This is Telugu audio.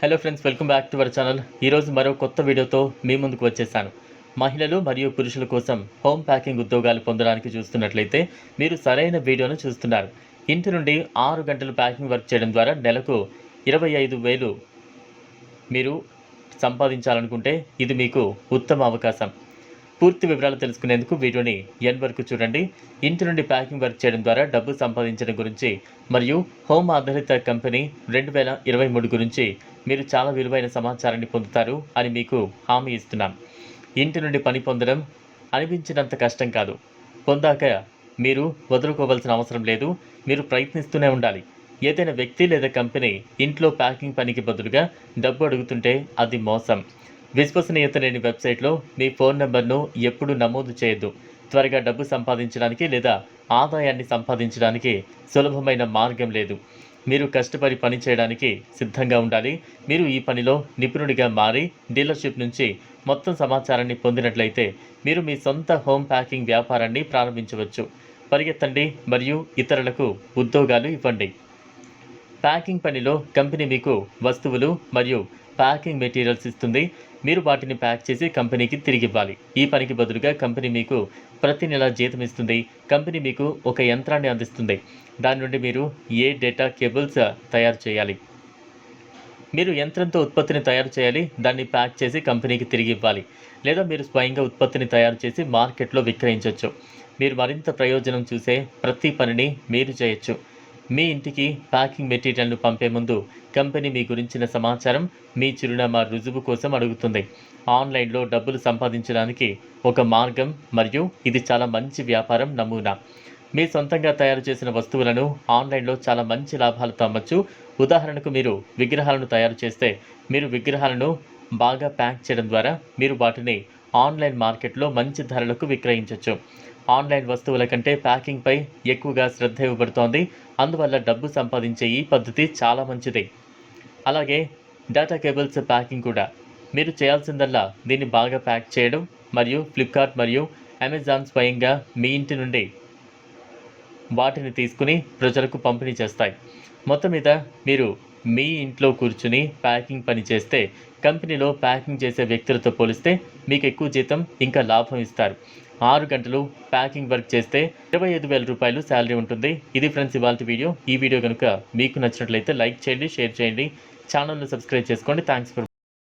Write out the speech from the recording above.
Hello friends welcome back to our channel ఈరోజు మరో కొత్త వీడియోతో మీ ముందుకు వచ్చేసాను. మహిళలు మరియు పురుషుల కోసం హోమ్ ప్యాకింగ్ ఉద్యోగాలు పొందడానికి చూస్తున్నట్లయితే మీరు సరైన వీడియోను చూస్తున్నారు. ఇంటి నుండి ఆరు గంటలు ప్యాకింగ్ వర్క్ చేయడం ద్వారా నెలకు ఇరవై ఐదు వేలు మీరు సంపాదించాలనుకుంటే ఇది మీకు ఉత్తమ అవకాశం. పూర్తి వివరాలు తెలుసుకునేందుకు వీడియోని ఎన్ వరకు చూడండి. ఇంటి నుండి ప్యాకింగ్ వర్క్ చేయడం ద్వారా డబ్బు సంపాదించడం గురించి మరియు హోమ్ ఆధారిత కంపెనీ రెండు వేల ఇరవై మూడు గురించి మీరు చాలా విలువైన సమాచారాన్ని పొందుతారు అని మీకు హామీ ఇస్తున్నాం. ఇంటి నుండి పని పొందడం అనిపించినంత కష్టం కాదు. పొందాక మీరు వదులుకోవాల్సిన అవసరం లేదు. మీరు ప్రయత్నిస్తూనే ఉండాలి. ఏదైనా వ్యక్తి లేదా కంపెనీ ఇంట్లో ప్యాకింగ్ పనికి బదులుగా డబ్బు అడుగుతుంటే అది మోసం. విశ్వసనీయత లేని వెబ్సైట్లో మీ ఫోన్ నెంబర్ను ఎప్పుడు నమోదు చేయొద్దు. త్వరగా డబ్బు సంపాదించడానికి లేదా ఆదాయాన్ని సంపాదించడానికి సులభమైన మార్గం లేదు. మీరు కష్టపడి పని చేయడానికి సిద్ధంగా ఉండాలి. మీరు ఈ పనిలో నిపుణుడిగా మారి డీలర్షిప్ నుంచి మొత్తం సమాచారాన్ని పొందినట్లయితే మీరు మీ సొంత హోమ్ ప్యాకింగ్ వ్యాపారాన్ని ప్రారంభించవచ్చు. పరిగెత్తండి మరియు ఇతరులకు ఉద్యోగాలు ఇవ్వండి. ప్యాకింగ్ పనిలో కంపెనీ మీకు వస్తువులు మరియు ప్యాకింగ్ మెటీరియల్స్ ఇస్తుంది. మీరు వాటిని ప్యాక్ చేసి కంపెనీకి తిరిగి ఇవ్వాలి. ఈ పనికి బదులుగా కంపెనీ మీకు ప్రతి నెల జీతం ఇస్తుంది. కంపెనీ మీకు ఒక యంత్రాన్ని అందిస్తుంది. దాని నుండి మీరు ఏ డేటా కేబుల్స్ తయారు చేయాలి? మీరు యంత్రంతో ఉత్పత్తిని తయారు చేయాలి. దాన్ని ప్యాక్ చేసి కంపెనీకి తిరిగి ఇవ్వాలి. లేదా మీరు స్వయంగా ఉత్పత్తిని తయారు చేసి మార్కెట్లో విక్రయించవచ్చు. మీరు మరింత ప్రయోజనం చూసే ప్రతి పనిని మీరు చేయొచ్చు. మీ ఇంటికి ప్యాకింగ్ మెటీరియల్ను పంపే ముందు కంపెనీ మీ గురించిన సమాచారం మీ చిరునామా రుజువు కోసం అడుగుతుంది. ఆన్లైన్లో డబ్బులు సంపాదించడానికి ఒక మార్గం మరియు ఇది చాలా మంచి వ్యాపారం నమూనా. మీ సొంతంగా తయారు చేసిన వస్తువులను ఆన్లైన్లో చాలా మంచి లాభాలతో అమ్మచ్చు. ఉదాహరణకు మీరు విగ్రహాలను తయారు చేస్తే మీరు విగ్రహాలను బాగా ప్యాక్ చేయడం ద్వారా మీరు వాటిని ఆన్లైన్ మార్కెట్లో మంచి ధరలకు విక్రయించవచ్చు ఆన్లైన్ వస్తువుల కంటే ప్యాకింగ్పై ఎక్కువగా శ్రద్ధ ఇవ్వబడుతోంది. అందువల్ల డబ్బు సంపాదించే ఈ పద్ధతి చాలా మంచిది. అలాగే డేటా కేబుల్స్ ప్యాకింగ్ కూడా. మీరు చేయాల్సిందల్లా దీన్ని బాగా ప్యాక్ చేయడం మరియు ఫ్లిప్కార్ట్ మరియు అమెజాన్ స్వయంగా మీ ఇంటి నుండి వాటిని తీసుకుని ప్రజలకు పంపిణీ చేస్తాయి. మొత్తం మీద మీరు మీ ఇంట్లో కూర్చుని ప్యాకింగ్ పని చేస్తే కంపెనీలో ప్యాకింగ్ చేసే వ్యక్తులతో పోలిస్తే మీకు ఎక్కువ జీతం ఇంకా లాభం ఇస్తారు. ఆరు గంటలు ప్యాకింగ్ వర్క్ చేస్తే ఇరవై ఐదు వేల రూపాయలు శాలరీ ఉంటుంది. ఇది ఫ్రెండ్స్ ఇవాళ వీడియో ఈ వీడియో కనుక మీకు నచ్చినట్లయితే లైక్ చేయండి షేర్ చేయండి. ఛానల్ను సబ్స్క్రైబ్ చేసుకోండి. Thanks for